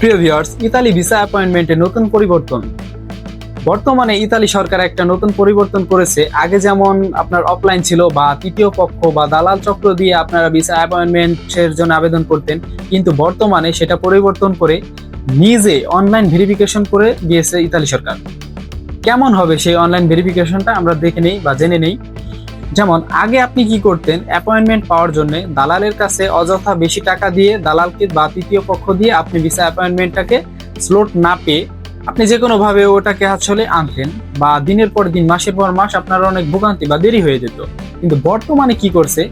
প্রিয় viewers Italy visa অ্যাপয়েন্টমেন্টে নতুন পরিবর্তন। বর্তমানে ইতালি সরকার একটা নতুন পরিবর্তন করেছে। আগে যেমন আপনার অফলাইন ছিল বা তৃতীয় পক্ষ বা দালাল চক্র দিয়ে আপনারা ভিসা অ্যাপয়েন্টমেন্টের জন্য আবেদন করতেন, কিন্তু বর্তমানে সেটা পরিবর্তন করে নিজে অনলাইন ভেরিফিকেশন করে দিয়েছে ইতালি সরকার। কেমন হবে সেই অনলাইন ভেরিফিকেশনটা আমরা দেখে নেই বা জেনে নেই। যেমন, আগে আপনি কি করতেন? অ্যাপয়েন্টমেন্ট পাওয়ার জন্য দালালের কাছে অযথা বেশি টাকা দিয়ে দালালকে বা তৃতীয় পক্ষ দিয়ে আপনি ভিসা অ্যাপয়েন্টমেন্টটাকে স্লোট না পেয়ে আপনি যে কোনো ভাবে ওটাকে আসলে আনতেন বা দিনের পর দিন, মাসের পর মাস আপনার অনেক ভোগান্তি বা দেরি হয়ে যেত। কিন্তু বর্তমানে কি করছে?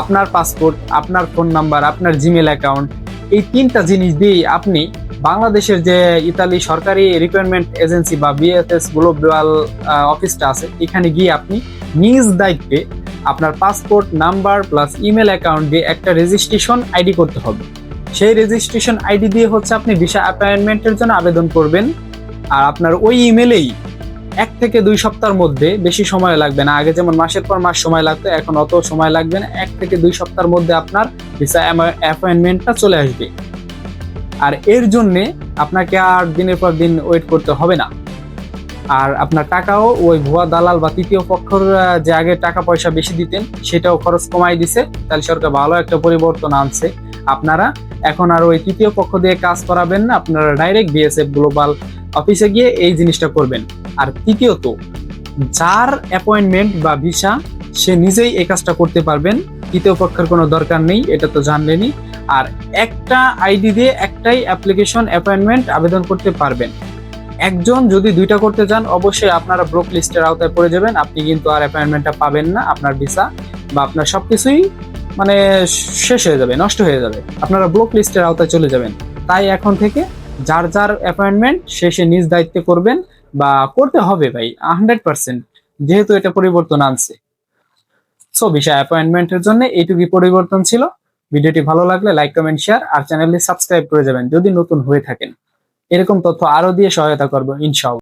আপনার পাসপোর্ট আপনার ফোন নাম্বার আপনার জিমেল অ্যাকাউন্ট এই তিনটা জিনিস দিয়েই আপনি বাংলাদেশের যে ইতালি সরকারি রিকোয়ারমেন্ট এজেন্সি বা বিএফএস গ্লোবাল অফিসটা আছে, এখানে গিয়ে আপনি নিজ দায়িত্বে আপনার passport, number plus email account দিয়ে একটা রেজিস্ট্রেশন আইডি করতে হবে। সেই রেজিস্ট্রেশন আইডি দিয়ে হচ্ছে আপনি ভিসা অ্যাপয়েন্টমেন্টের জন্য আবেদন করবেন। আর আপনার ওই ইমেলেই এক থেকে দুই সপ্তাহের মধ্যে বেশি সময় লাগবে না। আগে যেমন মাসের পর মাস সময় লাগতো, এখন অত সময় লাগবে না। এক থেকে দুই সপ্তাহের মধ্যে আপনার ভিসা অ্যাপয়েন্টমেন্টটা চলে আসবে। আর এর জন্যে আপনাকে আর দিনের পর দিন ওয়েট করতে হবে না। আর আপনার টাকাও ওই ভুয়া দালাল বা তৃতীয় পক্ষর যে আগে টাকা পয়সা বেশি দিতেন, সেটাও খরচ কমাই দিছে। তাহলে সরকার ভালো একটা পরিবর্তন আনছে। আপনারা এখন আর ওই তৃতীয় পক্ষ দিয়ে কাজ করাবেন না, আপনারা ডাইরেক্ট বিএসএফ গ্লোবাল অফিসে গিয়ে এই জিনিসটা করবেন। আর তৃতীয়ত, যার অ্যাপয়েন্টমেন্ট বা ভিসা সে নিজেই এই কাজটা করতে পারবেন। তৃতীয় পক্ষের কোনো দরকার নেই, এটা তো জানলেনই। আর একটা আইডি দিয়ে একটাই অ্যাপ্লিকেশন অ্যাপয়েন্টমেন্ট আবেদন করতে পারবেন। একজন যদি দুইটা করতে চান, অবশ্যই আপনারা ব্রোক লিস্টের আওতায় পড়ে যাবেন। আপনি কিন্তু আর অ্যাপয়েন্টমেন্টটা পাবেন না, আপনার ভিসা বা আপনার সবকিছুই মানে শেষ হয়ে যাবে, নষ্ট হয়ে যাবে। আপনারা ব্লক লিস্টের আওতায় চলে যাবেন। তাই এখন থেকে যার যার অ্যাপয়েন্টমেন্ট সে নিজ দায়িত্বে করবেন বা করতে হবে ভাই হান্ড্রেড পার্সেন্ট যেহেতু এটা পরিবর্তন আনছে। সো ভিসা অ্যাপয়েন্টমেন্টের জন্য এইটুকুই পরিবর্তন ছিল। ভিডিওটি ভালো লাগলে লাইক কমেন্ট শেয়ার আর চ্যানেলটি সাবস্ক্রাইব করে যাবেন যদি নতুন হয়ে থাকেন। এরকম তথ্য আরও দিয়ে সহায়তা করব ইনশাআল্লাহ।